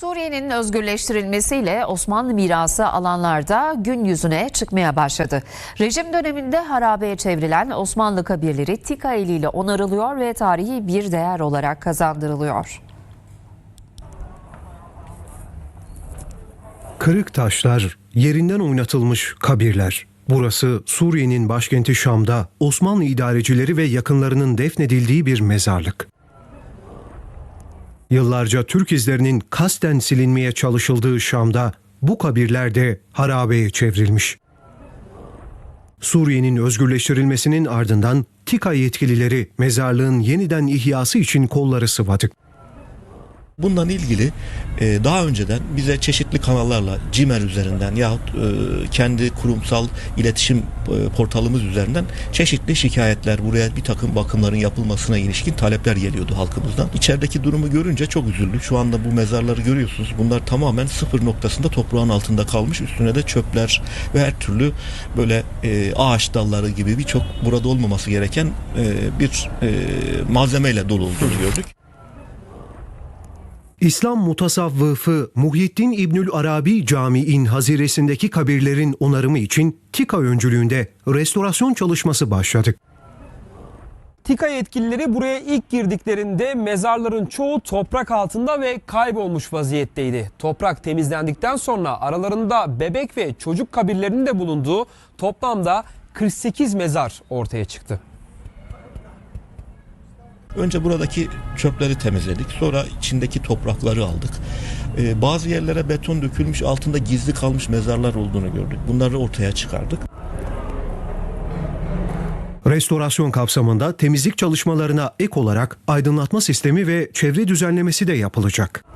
Suriye'nin özgürleştirilmesiyle Osmanlı mirası alanlarda gün yüzüne çıkmaya başladı. Rejim döneminde harabeye çevrilen Osmanlı kabirleri tika eliyle onarılıyor ve tarihi bir değer olarak kazandırılıyor. Kırık taşlar, yerinden oynatılmış kabirler. Burası Suriye'nin başkenti Şam'da Osmanlı idarecileri ve yakınlarının defnedildiği bir mezarlık. Yıllarca Türk izlerinin kasten silinmeye çalışıldığı Şam'da bu kabirler de harabeye çevrilmiş. Suriye'nin özgürleştirilmesinin ardından TİKA yetkilileri mezarlığın yeniden ihyası için kolları sıvadı. Bundan ilgili e, daha önceden bize çeşitli kanallarla Cimer üzerinden yahut e, kendi kurumsal iletişim e, portalımız üzerinden çeşitli şikayetler buraya bir takım bakımların yapılmasına ilişkin talepler geliyordu halkımızdan. İçerideki durumu görünce çok üzüldük. Şu anda bu mezarları görüyorsunuz. Bunlar tamamen sıfır noktasında toprağın altında kalmış. Üstüne de çöpler ve her türlü böyle e, ağaç dalları gibi birçok burada olmaması gereken e, bir e, malzemeyle dolu olduğunu gördük. İslam mutasavvıfı Muhyiddin İbnül Arabi Camii'nin haziresindeki kabirlerin onarımı için TİKA öncülüğünde restorasyon çalışması başladı. TİKA yetkilileri buraya ilk girdiklerinde mezarların çoğu toprak altında ve kaybolmuş vaziyetteydi. Toprak temizlendikten sonra aralarında bebek ve çocuk kabirlerinin de bulunduğu toplamda 48 mezar ortaya çıktı. Önce buradaki çöpleri temizledik. Sonra içindeki toprakları aldık. Ee, bazı yerlere beton dökülmüş, altında gizli kalmış mezarlar olduğunu gördük. Bunları ortaya çıkardık. Restorasyon kapsamında temizlik çalışmalarına ek olarak aydınlatma sistemi ve çevre düzenlemesi de yapılacak.